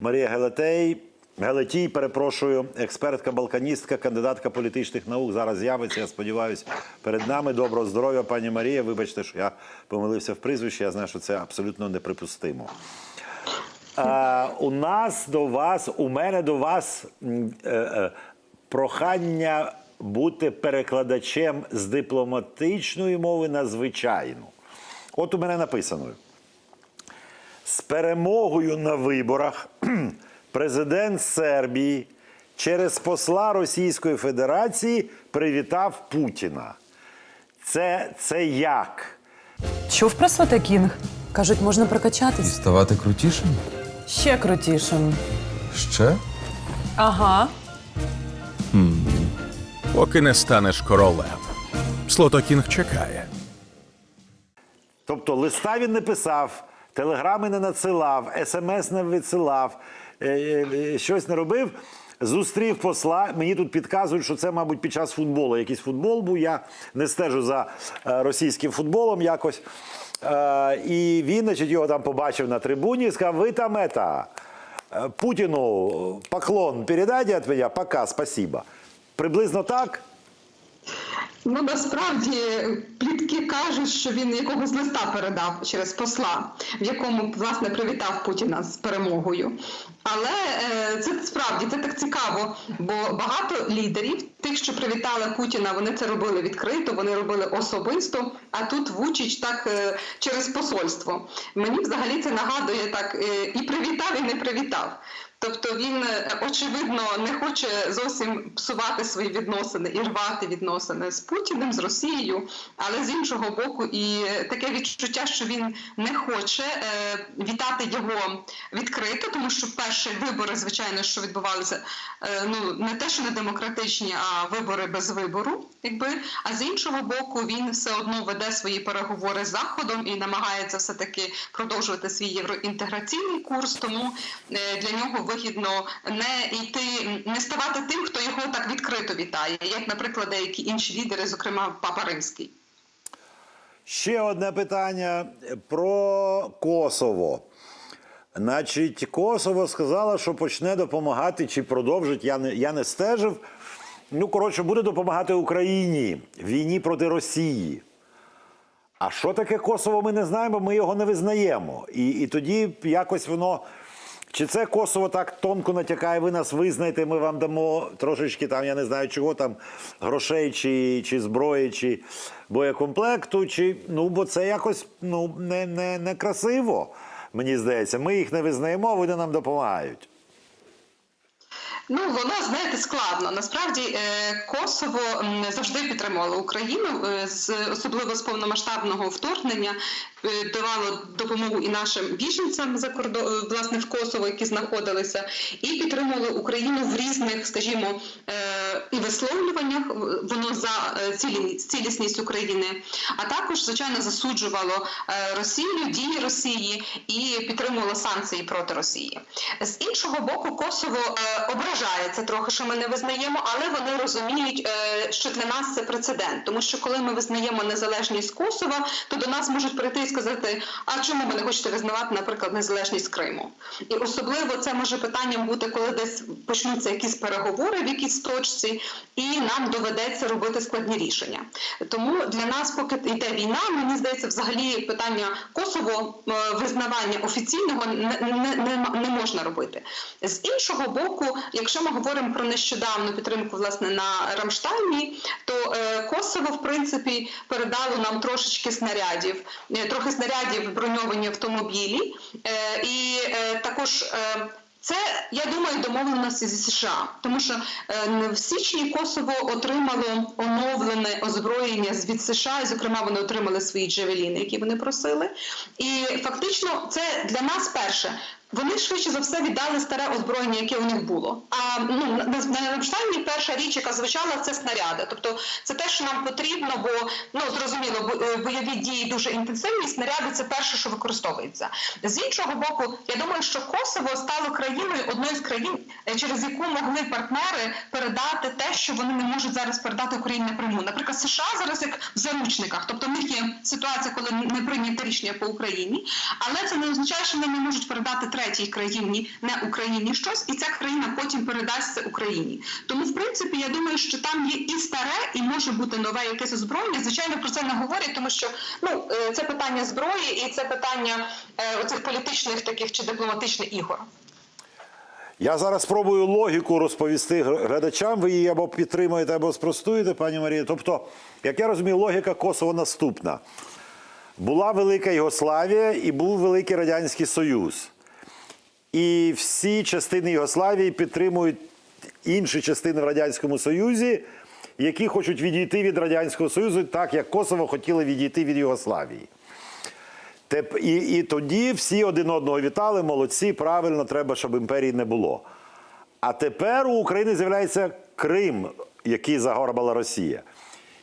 Марія Гелетей. Гелетій, перепрошую, експертка, балканістка, кандидатка політичних наук. Зараз з'явиться. Я сподіваюся, перед нами. Доброго здоров'я, пані Марія. Вибачте, що я помилився в прізвищі. Я знаю, що це абсолютно неприпустимо. А, у нас до вас, у мене до вас е, е, прохання бути перекладачем з дипломатичної мови на звичайну. От у мене написано. З перемогою на виборах президент Сербії через посла Російської Федерації привітав Путіна. Це, це як? Чув про Свете Кінг? Кажуть, можна прокачатись. Ставати крутішим? Ще крутішим. Ще? Ага. Поки не станеш королем. Слотокінг чекає. Тобто листа він не писав, телеграми не надсилав, смс не відсилав, е, е, е, щось не робив. Зустрів посла. Мені тут підказують, що це, мабуть, під час футболу. Якийсь футбол був. Я не стежу за російським футболом якось. І він, значить, його там побачив на трибуні і сказав: ви там е, Путіну поклон передайте від мене, пока, спасибо. Приблизно так. Ну насправді плітки кажуть, що він якогось листа передав через посла, в якому власне привітав Путіна з перемогою. Але е, це справді це так цікаво, бо багато лідерів, тих, що привітали Путіна, вони це робили відкрито, вони робили особисто. А тут Вучич так е, через посольство. Мені взагалі це нагадує так е, і привітав, і не привітав. Тобто він е, очевидно не хоче зовсім псувати свої відносини і рвати відносини з Путіним, з Росією, але з іншого боку, і таке відчуття, що він не хоче е, вітати його відкрито, тому що перші вибори, звичайно, що відбувалися, е, ну не те, що не демократичні, а вибори без вибору, якби. А з іншого боку, він все одно веде свої переговори з заходом і намагається все таки продовжувати свій євроінтеграційний курс. Тому для нього вигідно не йти, не ставати тим, хто його так відкрито вітає, як, наприклад, деякі інші лідери, зокрема Папа Римський. Ще одне питання про Косово. Значить, Косово сказала, що почне допомагати чи продовжить. Я не, я не стежив. Ну, коротше, буде допомагати Україні війні проти Росії. А що таке Косово, ми не знаємо, ми його не визнаємо. І, і тоді якось воно. Чи це Косово так тонко натякає, ви нас визнаєте, ми вам дамо трошечки там, я не знаю чого там, грошей, чи, чи зброї, чи боєкомплекту, чи ну, бо це якось ну, не, не, не красиво, мені здається. Ми їх не визнаємо, вони нам допомагають. Ну, воно знаєте складно. Насправді е, Косово завжди підтримувало Україну, е, з особливо з повномасштабного вторгнення. Е, Давало допомогу і нашим біженцям за кордон, власне, в Косово, які знаходилися, і підтримувало Україну в різних, скажімо, е, і висловлюваннях. Воно за е, цілісність України, а також, звичайно, засуджувало е, Росію, дії Росії і підтримувало санкції проти Росії. З іншого боку, Косово е, ображається трохи, що ми не визнаємо, але вони розуміють, е, що для нас це прецедент, тому що коли ми визнаємо незалежність Косова, то до нас можуть прийти сказати: а чому ви не хочете визнавати, наприклад, незалежність Криму? І особливо це може питанням бути, коли десь почнуться якісь переговори в якійсь точці, і нам доведеться робити складні рішення. Тому для нас, поки йде війна, мені здається, взагалі питання Косово е, визнавання офіційного не, не, не, не можна робити. З іншого боку, якщо ми говоримо про нещодавну підтримку власне на Рамштайні, то е, Косово в принципі передало нам трошечки снарядів, е, трохи снарядів броньовані автомобілі, е, і е, також. Е, це я думаю домовленості зі США, тому що в січні Косово отримало оновлене озброєння від США, і зокрема вони отримали свої джевеліни, які вони просили. І фактично це для нас перше. Вони швидше за все віддали старе озброєння, яке у них було. А ну на, на, на перша річ, яка звучала, це снаряди. Тобто це те, що нам потрібно, бо ну зрозуміло, е, бойові дії дуже інтенсивні. Снаряди це перше, що використовується. З іншого боку, я думаю, що Косово стало країною одною з країн, е, через яку могли партнери передати те, що вони не можуть зараз передати Україні напряму. Наприклад, США зараз як в заручниках, тобто в них є ситуація, коли не прийнято рішення по Україні, але це не означає, що вони не можуть передати третій країні, не Україні щось, і ця країна потім передасть це Україні. Тому, в принципі, я думаю, що там є і старе, і може бути нове якесь озброєння. Звичайно, про це не говорять, тому що ну е, це питання зброї і це питання е, оцих політичних таких чи дипломатичних ігор. Я зараз спробую логіку розповісти глядачам. Ви її або підтримуєте, або спростуєте, пані Марія. Тобто, як я розумію, логіка Косово наступна: була велика Югославія і був Великий Радянський Союз. І всі частини Югославії підтримують інші частини в Радянському Союзі, які хочуть відійти від Радянського Союзу, так як Косово хотіло відійти від Югославії. Теп- І, і тоді всі один одного вітали, молодці, правильно, треба, щоб імперії не було. А тепер у України з'являється Крим, який загорбала Росія.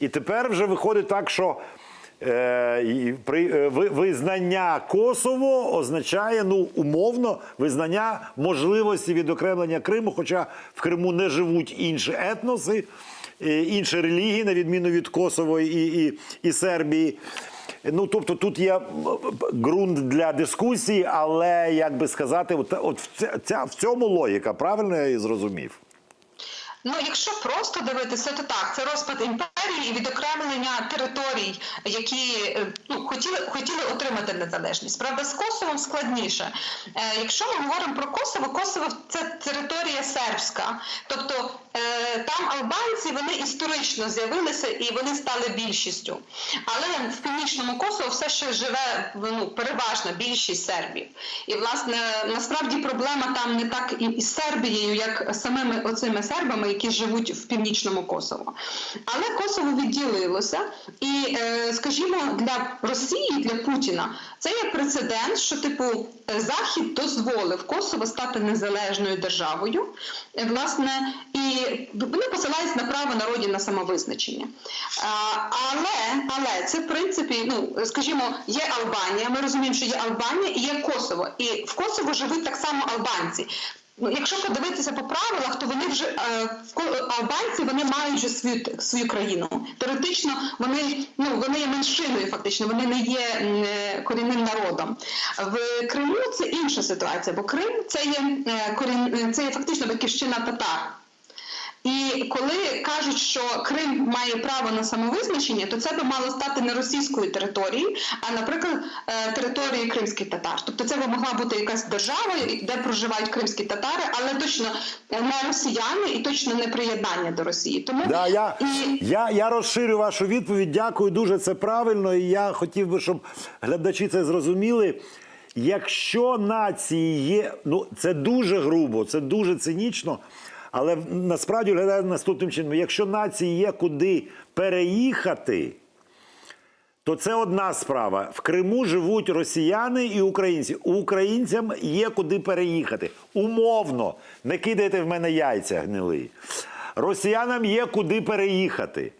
І тепер вже виходить так, що визнання Косово означає ну, умовно визнання можливості відокремлення Криму, хоча в Криму не живуть інші етноси, е, інші релігії, на відміну від Косово і, і, і Сербії. Ну, тобто тут є ґрунт для дискусії, але як би сказати, от, от ця, в цьому логіка, правильно я її зрозумів? Ну, якщо просто дивитися, то так, це розпад імперії і відокремлення територій, які е, ну, хотіли, хотіли отримати незалежність. Правда, з Косовом складніше. Е, якщо ми говоримо про Косово, Косово це територія сербська. Тобто там албанці вони історично з'явилися і вони стали більшістю. Але в північному Косово все ще живе ну, переважна більшість сербів. І власне насправді проблема там не так і із Сербією, як самими оцими сербами, які живуть в північному Косово. Але Косово відділилося, і е, скажімо, для Росії, для Путіна, це є прецедент, що типу е, Захід дозволив Косово стати незалежною державою, е, власне, і вони посилаються на право народів на самовизначення. Але, але це в принципі, ну скажімо, є Албанія. Ми розуміємо, що є Албанія і є Косово. І в Косово живуть так само албанці. Ну, якщо подивитися по правилах, то вони вже е, албанці вони мають вже свою свою країну. Теоретично вони ну вони є меншиною, фактично, вони не є е, корінним народом. В Криму це інша ситуація, бо Крим це є е, корін, це є фактично батьківщина татар. І коли кажуть, що Крим має право на самовизначення, то це би мало стати не російською територією, а, наприклад, е, територією кримських татар. Тобто це би могла бути якась держава, де проживають кримські татари, але точно не росіяни і точно не приєднання до Росії. Тому Да, я, і я, я розширю вашу відповідь. Дякую дуже. Це правильно. І я хотів би, щоб глядачі це зрозуміли. Якщо нації є, ну це дуже грубо, це дуже цинічно. Але насправді виглядає наступним чином: якщо нації є куди переїхати, то це одна справа. В Криму живуть росіяни і українці. Українцям є куди переїхати. Умовно, не кидайте в мене яйця гнили. Росіянам є куди переїхати.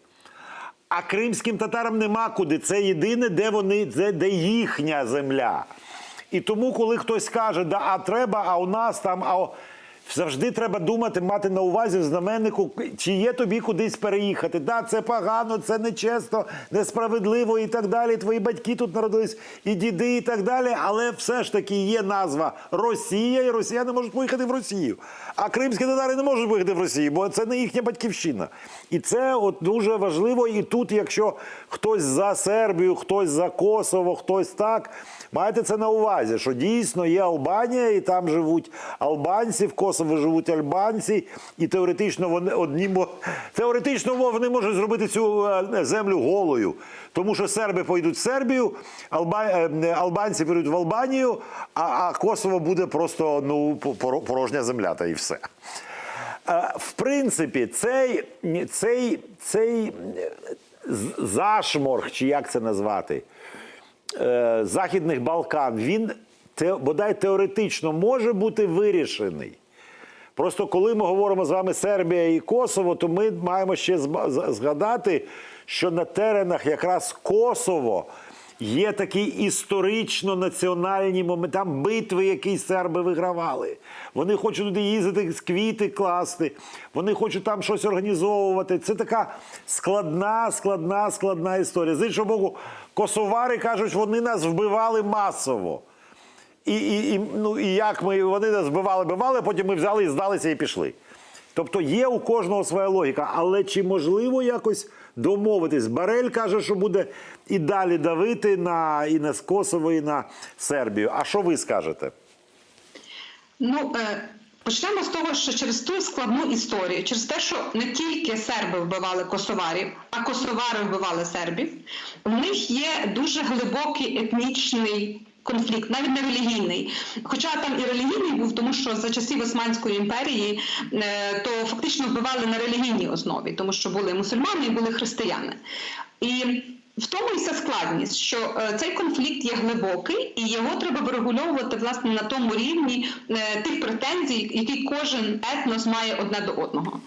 А кримським татарам нема куди. Це єдине, де вони, де, де їхня земля. І тому, коли хтось каже, да, а треба, а у нас там, а о-» завжди треба думати, мати на увазі в знаменнику, чи є тобі кудись переїхати. Да, це погано, це нечесно, несправедливо і так далі. Твої батьки тут народились, і діди, і так далі. Але все ж таки є назва Росія, і росіяни можуть поїхати в Росію. А кримські татари не можуть поїхати в Росію, бо це не їхня батьківщина. І це от дуже важливо. І тут, якщо хтось за Сербію, хтось за Косово, хтось так, майте це на увазі, що дійсно є Албанія, і там живуть албанці, в Косово живуть альбанці, і теоретично вони одні теоретично вони можуть зробити цю е, землю голою. Тому що серби поїдуть в Сербію, алба, е, албанці підуть в Албанію, а, а Косово буде просто ну, порожня земля, та і все. Е, В принципі, цей, цей, цей зашморг, чи як це назвати, Західних Балкан, він бодай теоретично може бути вирішений. Просто коли ми говоримо з вами Сербія і Косово, то ми маємо ще згадати, що на теренах якраз Косово є такі історично національні моменти, там битви, які серби вигравали. Вони хочуть туди їздити, з квіти класти, вони хочуть там щось організовувати. Це така складна, складна, складна історія. З іншого боку, косовари кажуть, вони нас вбивали масово. І, і, і, ну, і як ми вони нас збивали, бивали, потім ми взяли і здалися і пішли. Тобто є у кожного своя логіка, але чи можливо якось домовитись? Барель каже, що буде і далі давити на і на Косово, і на Сербію. А що ви скажете? Ну, е, почнемо з того, що через ту складну історію, через те, що не тільки серби вбивали косоварів, а косовари вбивали сербів, в них є дуже глибокий етнічний. Конфлікт, навіть не релігійний, хоча там і релігійний був, тому що за часів Османської імперії е, то фактично вбивали на релігійній основі, тому що були мусульмани і були християни. І в тому і вся складність, що е, цей конфлікт є глибокий, і його треба врегульовувати власне на тому рівні е, тих претензій, які кожен етнос має одне до одного.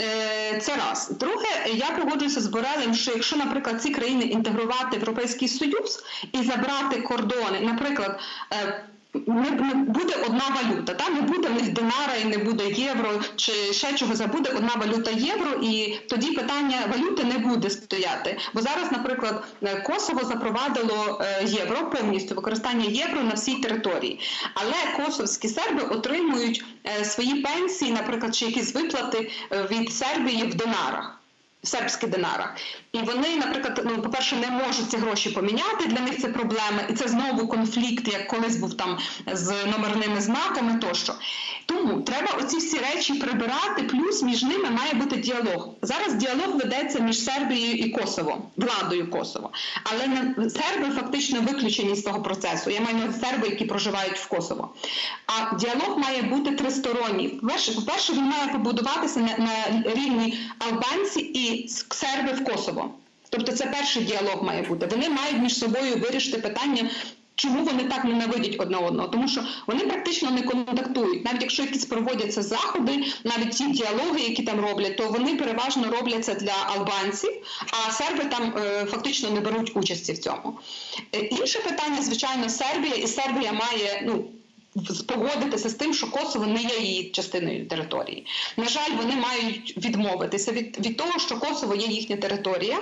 Е, це раз. Друге, я погоджуюся з Борелем, що якщо, наприклад, ці країни інтегрувати в Європейський Союз і забрати кордони, наприклад. Не, не буде одна валюта, та не буде них динара і не буде євро чи ще чогось, а буде одна валюта євро, і тоді питання валюти не буде стояти. Бо зараз, наприклад, е, Косово запровадило е, євро повністю використання євро на всій території. Але косовські серби отримують е, свої пенсії, наприклад, чи якісь виплати від Сербії в динарах в динара. І вони, наприклад, ну, по-перше, не можуть ці гроші поміняти. Для них це проблема, і це знову конфлікт, як колись був там з номерними знаками тощо. Тому треба оці всі речі прибирати, плюс між ними має бути діалог. Зараз діалог ведеться між Сербією і Косово, владою Косово. Але серби фактично виключені з того процесу. Я маю на серби, які проживають в Косово. А діалог має бути тристоронній. По-перше, він має побудуватися на рівні албанці і серби в Косово. Тобто це перший діалог має бути. Вони мають між собою вирішити питання. Чому вони так ненавидять одне одного? Тому що вони практично не контактують. Навіть якщо якісь проводяться заходи, навіть ті діалоги, які там роблять, то вони переважно робляться для албанців, а серби там е, фактично не беруть участі в цьому. Е, інше питання, звичайно, Сербія, і Сербія має ну. Погодитися з тим, що Косово не є її частиною території. На жаль, вони мають відмовитися від, від того, що Косово є їхня територія,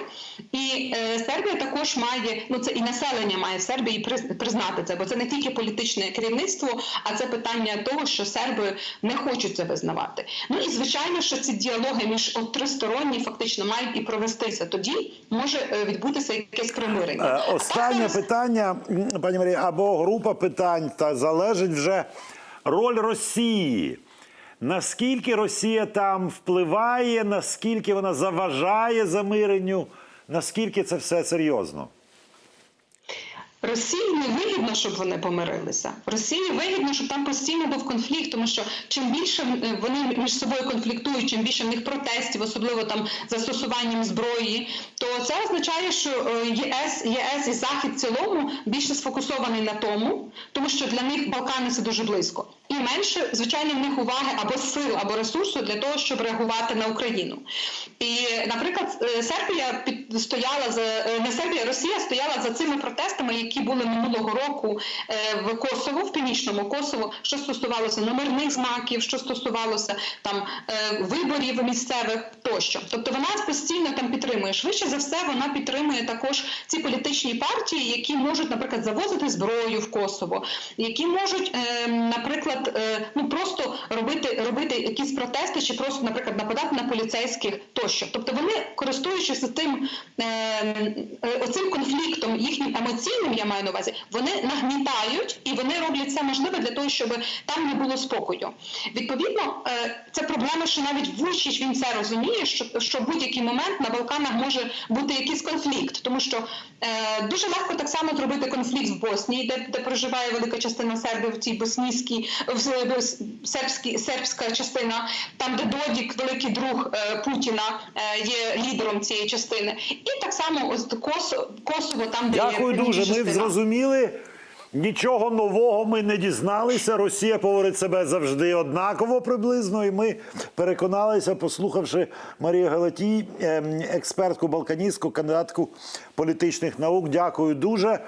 і е, Сербія також має ну це і населення має в Сербії приз- признати це, бо це не тільки політичне керівництво, а це питання того, що серби не хочуть це визнавати. Ну і звичайно, що ці діалоги між от тристоронні фактично мають і провестися. Тоді може е, відбутися якесь примирення. Е, Останнє питання, пані Марія, або група питань, та залежить вже роль Росії. Наскільки Росія там впливає, наскільки вона заважає замиренню, наскільки це все серйозно? Росії не вигідно, щоб вони помирилися. Росії вигідно, щоб там постійно був конфлікт, тому що чим більше е, вони між собою конфліктують, чим більше в них протестів, особливо там застосуванням зброї, то це означає, що е, ЄС, ЄС і Захід в цілому більше сфокусований на тому, тому що для них Балкани це дуже близько, і менше звичайно в них уваги або сил, або ресурсу для того, щоб реагувати на Україну. І, наприклад, е, Сербія стояла за е, не Сербія, Росія стояла за цими протестами, які були минулого року е, в Косово, в північному Косово, що стосувалося номерних знаків, що стосувалося там виборів місцевих тощо. Тобто вона постійно там підтримує. Швидше за все, вона підтримує також ці політичні партії, які можуть, наприклад, завозити зброю в Косово, які можуть, е, е, ну просто робити робити якісь протести, чи просто, наприклад, нападати на поліцейських тощо. Тобто вони, користуючись тим е, е, оцим конфліктом їхнім емоційним, я маю на увазі, вони нагнітають і вони роблять все можливе для того, щоб там не було спокою. Відповідно, е, це проблема, що навіть Вучич він це розуміє, що, що в будь-який момент на Балканах може бути якийсь конфлікт, тому що дуже легко так само зробити конфлікт в Боснії, де, де проживає велика частина сербів в цій боснійській в сербській сербська частина, там де Додік, великий друг е, Путіна, е, є лідером цієї частини, і так само ось Косово, Косово там де Дякую інша дуже. Ми зрозуміли. Нічого нового ми не дізналися. Росія поводить себе завжди однаково приблизно. І ми переконалися, послухавши Марію Галатій, ем, експертку балканістку, кандидатку політичних наук. Дякую дуже.